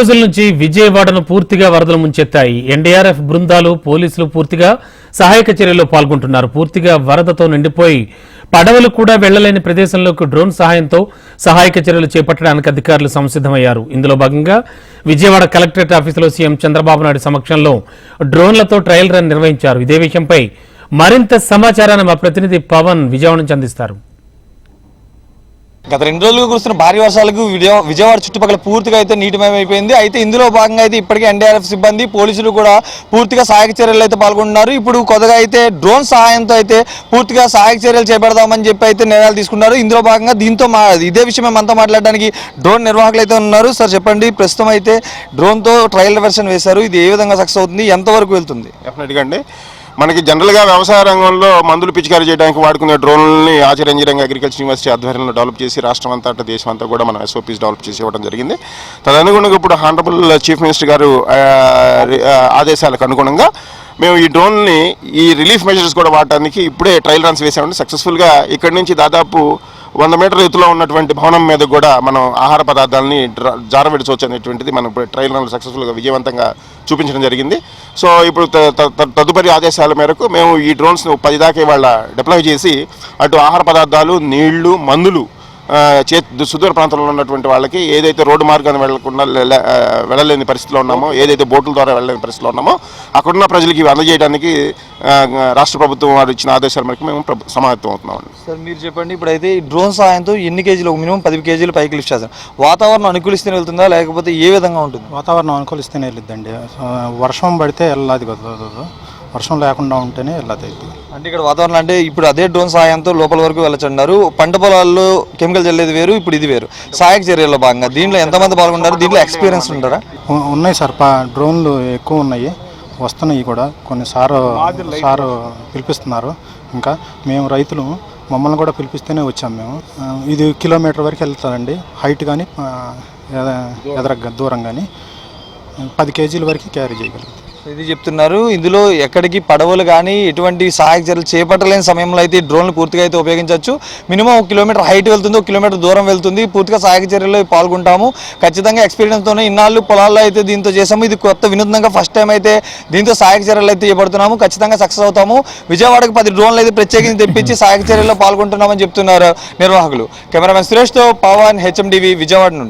రోజుల నుంచి విజయవాడను పూర్తిగా వరదలు ముంచెత్తాయి. ఎన్డీఆర్ఎఫ్ బృందాలు పోలీసులు పూర్తిగా సహాయక చర్యల్లో పాల్గొంటున్నారు. పూర్తిగా వరదతో నిండిపోయి పడవలు కూడా వెళ్ళలేని ప్రదేశంలోకి డ్రోన్ సహాయంతో సహాయక చర్యలు చేపట్టడానికి అధికారులు సంసిద్ధమయ్యారు. ఇందులో భాగంగా విజయవాడ కలెక్టరేట్ ఆఫీసులో సీఎం చంద్రబాబు నాయుడు సమక్షంలో డ్రోన్లతో ట్రయల్ రన్ నిర్వహించారు. ఇదే విషయంపై మరింత సమాచారాన్ని మా ప్రతినిధి పవన్ విజయవాడ నుంచి అందిస్తారు. గత రెండు రోజులుగా కురుస్తున్న భారీ వర్షాలకు విజయవాడ చుట్టుపక్కల పూర్తిగా అయితే నీటిమయం అయిపోయింది అయితే ఇందులో భాగంగా అయితే ఇప్పటికే ఎన్డీఆర్ఎఫ్ సిబ్బంది పోలీసులు కూడా పూర్తిగా సహాయక చర్యలు అయితే పాల్గొంటున్నారు. ఇప్పుడు కొత్తగా అయితే డ్రోన్ సహాయంతో అయితే పూర్తిగా సహాయక చర్యలు చేపడదామని చెప్పి అయితే నిర్ణయాలు తీసుకున్నారు. ఇందులో భాగంగా దీంతో మా ఇదే విషయం మనతో మాట్లాడడానికి డ్రోన్ నిర్వాహకులు అయితే ఉన్నారు. సార్ చెప్పండి. ప్రస్తుతం అయితే డ్రోన్తో ట్రయల్ వెర్షన్ వేశారు. ఇది ఏ విధంగా సక్సెస్ అవుతుంది? ఎంతవరకు వెళ్తుంది? డెఫినెట్గా అండి. మనకి జనరల్గా వ్యవసాయ రంగంలో మందులు పిచికారీ చేయడానికి వాడుకునే డ్రోన్లని ఆచార్య ఇంజనీరింగ్ అగ్రికల్చర్ యూనివర్సిటీ ఆధ్వర్యంలో డెవలప్ చేసి రాష్ట్రం అంతా దేశం అంతా కూడా మనం ఎస్ఓపీస్ డెవలప్ చేసి ఇవ్వడం జరిగింది. తదనుగుణంగా ఇప్పుడు హానరబుల్ చీఫ్ మినిస్టర్ గారు ఆదేశాలకు అనుగుణంగా మేము ఈ డ్రోన్ని ఈ రిలీఫ్ మెజర్స్ కూడా వాడటానికి ఇప్పుడే ట్రయల్ రన్స్ వేసామండి. సక్సెస్ఫుల్గా ఇక్కడి నుంచి దాదాపు వంద మీటర్ ఎత్తులో ఉన్నటువంటి భవనం మీద కూడా మనం ఆహార పదార్థాలని డ్ర- జారవిడచవచ్చు అనేటువంటిది మనం ఇప్పుడు ట్రయల్ రన్ సక్సెస్ఫుల్గా విజయవంతంగా చూపించడం జరిగింది. సో ఇప్పుడు త- త- తదుపరి ఆదేశాల మేరకు మేము ఈ డ్రోన్స్ను పది దాకా ఇవాళ డిప్లాయ్ చేసి అటు ఆహార పదార్థాలు నీళ్ళు మందులు చే సుదూర ప్రాంతంలో ఉన్నటువంటి వాళ్ళకి ఏదైతే రోడ్డు మార్గాన్ని వెళ్ళకుండా వెళ్ళలేని పరిస్థితిలో ఉన్నామో ఏదైతే బోట్ల ద్వారా వెళ్ళలేని పరిస్థితిలో ఉన్నామో అక్కడున్న ప్రజలకి ఇవి అందజేయడానికి రాష్ట్ర ప్రభుత్వం వారు ఇచ్చిన ఆదేశాల మేరకు మేము సమాయత్తం అవుతున్నామండి. సార్ మీరు చెప్పండి ఇప్పుడైతే ఈ డ్రోన్ సహాయంతో ఎన్ని కేజీలు మినిమం పది కేజీలు పైకి లిఫ్ట్ చేస్తారు? వాతావరణం అనుకూలిస్తేనే వెళ్తుందా లేకపోతే ఏ విధంగా ఉంటుంది? వాతావరణం అనుకూలిస్తేనే వెళ్ళిద్దండి. వర్షం పడితే వెళ్ళదు కదా వర్షం లేకుండా ఉంటేనే వెళ్ళదు ఇది. అంటే ఇక్కడ వాతావరణం అంటే ఇప్పుడు అదే డ్రోన్ సహాయంతో లోపల వరకు వెళ్ళచ్చన్నారు. పంట పొలాల్లో కెమికల్ చల్లేది వేరు ఇప్పుడు ఇది వేరు. సహాయక చర్యల్లో భాగంగా దీంట్లో ఎంతమంది పాల్గొంటారు? దీంట్లో ఎక్స్పీరియన్స్ ఉంటారా ఉన్నాయి సార్. డ్రోన్లు ఎక్కువ ఉన్నాయి. వస్తున్నాయి కూడా. కొన్ని సారు సారు పిలిపిస్తున్నారు. ఇంకా మేము రైతులు మమ్మల్ని కూడా పిలిపిస్తేనే వచ్చాం మేము. ఇది కిలోమీటర్ వరకు వెళ్తుందండి హైట్ కానీ ఎదర దూరం కానీ పది కేజీల వరకు క్యారీ చేయగలుగుతాం ఇది చెప్తున్నారు. ఇందులో ఎక్కడికి పడవలు కానీ ఎటువంటి సహాయక చర్యలు చేపట్టలేని సమయంలో అయితే డ్రోన్లు పూర్తిగా అయితే ఉపయోగించవచ్చు. మినిమం ఒక కిలోమీటర్ హైట్ వెళ్తుంది ఒక కిలోమీటర్ దూరం వెళ్తుంది. పూర్తిగా సహాయక చర్యల్లో పాల్గొంటాము. ఖచ్చితంగా ఎక్స్పీరియన్స్తోనే ఇన్నాళ్ళు పొలాల్లో అయితే దీంతో చేసాము ఇది కొత్త వినూత్నంగా ఫస్ట్ టైం అయితే దీంతో సహాయక చర్యలు అయితే చేపడుతున్నాము. ఖచ్చితంగా సక్సెస్ అవుతాము. విజయవాడకు పది డ్రోన్లు అయితే ప్రత్యేకించి తెప్పించి సహాయక చర్యల్లో పాల్గొంటున్నామని చెప్తున్నారు నిర్వాహకులు. కెమెరామెన్ సురేష్తో పవన్ హెచ్ఎండివి విజయవాడ నుండి.